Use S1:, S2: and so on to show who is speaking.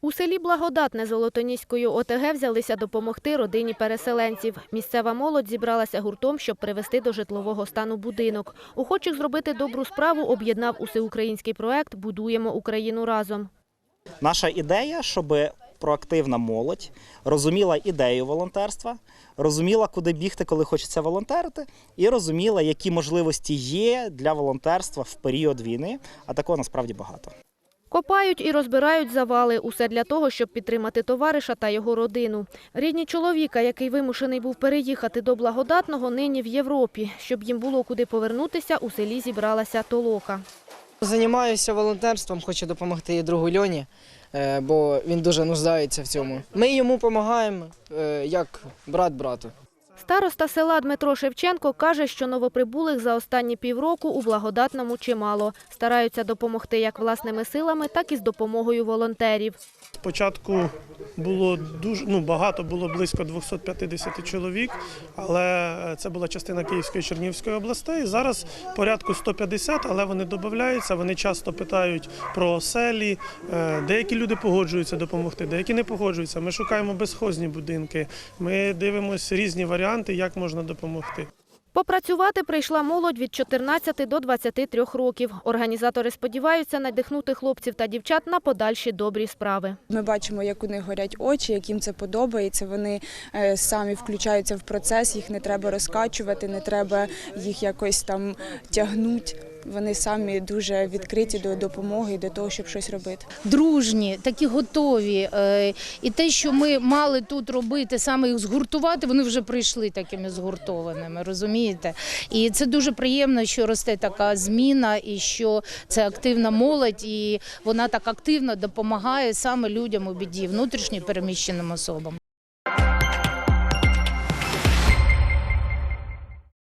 S1: У селі Благодатне Золотоніської ОТГ взялися допомогти родині переселенців. Місцева молодь зібралася гуртом, щоб привести до житлового стану будинок. Охочих зробити добру справу об'єднав усеукраїнський проект Будуємо Україну разом.
S2: Наша ідея, щоб проактивна молодь розуміла ідею волонтерства, розуміла, куди бігти, коли хочеться волонтерити, і розуміла, які можливості є для волонтерства в період війни, а такого насправді багато.
S1: Копають і розбирають завали. Усе для того, щоб підтримати товариша та його родину. Рідні чоловіка, який вимушений був переїхати до благодатного, нині в Європі. Щоб їм було куди повернутися, у селі зібралася толока.
S3: Займаюся волонтерством, хочу допомогти і другу Льоні, е, бо він дуже нуждається в цьому. Ми йому допомагаємо е, як брат брату.
S1: Староста села Дмитро Шевченко каже, що новоприбулих за останні півроку у благодатному чимало. Стараються допомогти як власними силами, так і з допомогою волонтерів.
S4: Спочатку було дуже ну багато, було близько 250 чоловік, але це була частина Київської і Чернігівської областей. Зараз порядку 150, але вони додаються. Вони часто питають про оселі. Е, Деякі люди погоджуються допомогти, деякі не погоджуються. Ми шукаємо безхозні будинки. Ми дивимося різні варіанти, як можна допомогти.
S1: Попрацювати прийшла молодь від 14 до 23 років. Організатори сподіваються надихнути хлопців та дівчат на подальші добрі справи.
S5: Ми бачимо, як у них горять очі, як їм це подобається. Вони е, самі включаються в процес, їх не треба розкачувати, не треба їх якось там тягнути. Вони самі дуже відкриті до допомоги і до того, щоб щось робити.
S6: дружні, такі готові. Е, І те, що ми мали тут робити, саме їх згуртувати, вони вже прийшли такими згуртованими, розумієте? І це дуже приємно, що росте така зміна, і що це активна молодь, і вона так активно допомагає саме людям у біді, внутрішньо переміщеним особам.